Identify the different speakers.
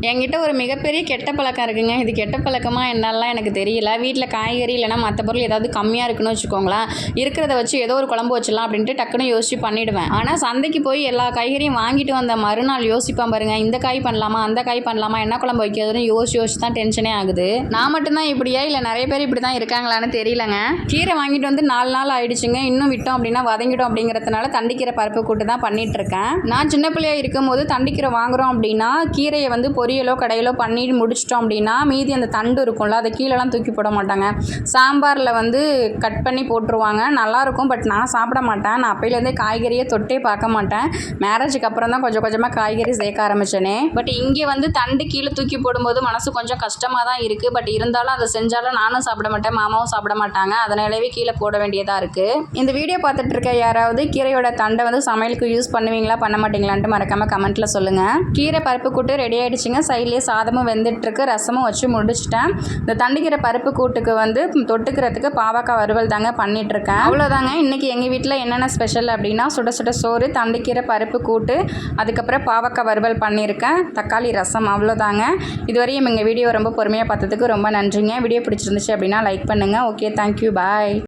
Speaker 1: என்கிட்ட ஒரு மிகப்பெரிய கெட்ட பழக்கம் இருக்குங்க. இது கெட்ட பழக்கமா என்னெல்லாம் எனக்கு தெரியல. வீட்டில் காய்கறி இல்லைனா மற்ற பொருள் ஏதாவது கம்மியாக இருக்குன்னு வச்சுக்கோங்களேன். இருக்கிறத வச்சு ஏதோ ஒரு குழம்பு வச்சிடலாம் அப்படின்ட்டு டக்குன்னு யோசிச்சு பண்ணிடுவேன். ஆனால் சந்தைக்கு போய் எல்லா காய்கறியும் வாங்கிட்டு வந்த மறுநாள் யோசிப்பேன் பாருங்க. இந்த காய் பண்ணலாமா? அந்த காய் பண்ணலாமா? என்ன குழம்பு வைக்கிறதுன்னு யோசிச்சு யோசிச்சு தான் டென்ஷனே ஆகுது. நான் மட்டும்தான் இப்படியா இல்லை நிறைய பேர் இப்படி தான் இருக்காங்களான்னு தெரியலங்க. கீரை வாங்கிட்டு வந்து நாலு நாள் ஆயிடுச்சுங்க. இன்னும் விட்டோம் அப்படின்னா வதங்கிடும் அப்படிங்கிறதுனால தண்டிக்கீரை பருப்பு கூட்டு தான் பண்ணிட்டு இருக்கேன். நான் சின்ன பிள்ளையா இருக்கும்போது தண்டிக்கீரை வாங்குறோம் அப்படின்னா கீரையை வந்து பொரியலோ கடையிலோ பண்ணி முடிச்சிட்டோம் அப்படின்னா மீதி அந்த தண்டு இருக்கும்ல அதை கீழெலாம் தூக்கி போட மாட்டாங்க. சாம்பாரில் வந்து கட் பண்ணி போட்டுருவாங்க. நல்லாயிருக்கும் பட் நான் சாப்பிட மாட்டேன். நான் அப்போயிலேருந்தே காய்கறியை தொட்டே பார்க்க மாட்டேன். மேரேஜுக்கு அப்புறம் தான் கொஞ்சம் கொஞ்சமாக காய்கறி சேர்க்க ஆரம்பிச்சேனே. பட் இங்கே வந்து தண்டு கீழே தூக்கி போடும்போது மனசு கொஞ்சம் கஷ்டமாக தான் இருக்குது பட் இருந்தாலும் அதை செஞ்சாலும் நானும் சாப்பிட மாட்டேன் மாமாவும் சாப்பிட மாட்டாங்க. அதனாலவே கீழே போட வேண்டியதாக இருக்குது இந்த வீடியோ பார்த்துட்டு இருக்க யாராவது கீரையோட தண்டை வந்து சமையலுக்கு யூஸ் பண்ணுவீங்களா பண்ண மாட்டீங்களான்ட்டு மறக்காமல் கமெண்ட்டில் சொல்லுங்கள் கீரை பருப்பு கூட்டு ரெடி ஆகிடுச்சிங்க ஆயிடுச்சுங்க சைட்லேயே சாதமும் வெந்துட்டுருக்கு. ரசமும் வச்சு முடிச்சிட்டேன். இந்த தண்டிக்கீரை பருப்பு கூட்டுக்கு வந்து தொட்டுக்கிறதுக்கு பாவக்காய் வறுவல் தாங்க பண்ணிகிட்ருக்கேன் அவ்வளோதாங்க. இன்றைக்கி எங்கள் வீட்டில் என்னென்ன ஸ்பெஷல் அப்படின்னா சுட சுட சோறு தண்டிக்கீரை பருப்பு கூட்டு அதுக்கப்புறம் பாவக்காய் வறுவல் பண்ணியிருக்கேன். தக்காளி ரசம் அவ்வளோதாங்க. இதுவரையும் எங்கள் வீடியோ ரொம்ப பொறுமையாக பார்த்ததுக்கு ரொம்ப நன்றிங்க. வீடியோ பிடிச்சிருந்துச்சு அப்படின்னா லைக் பண்ணுங்கள் ஓகே தேங்க்யூ பாய்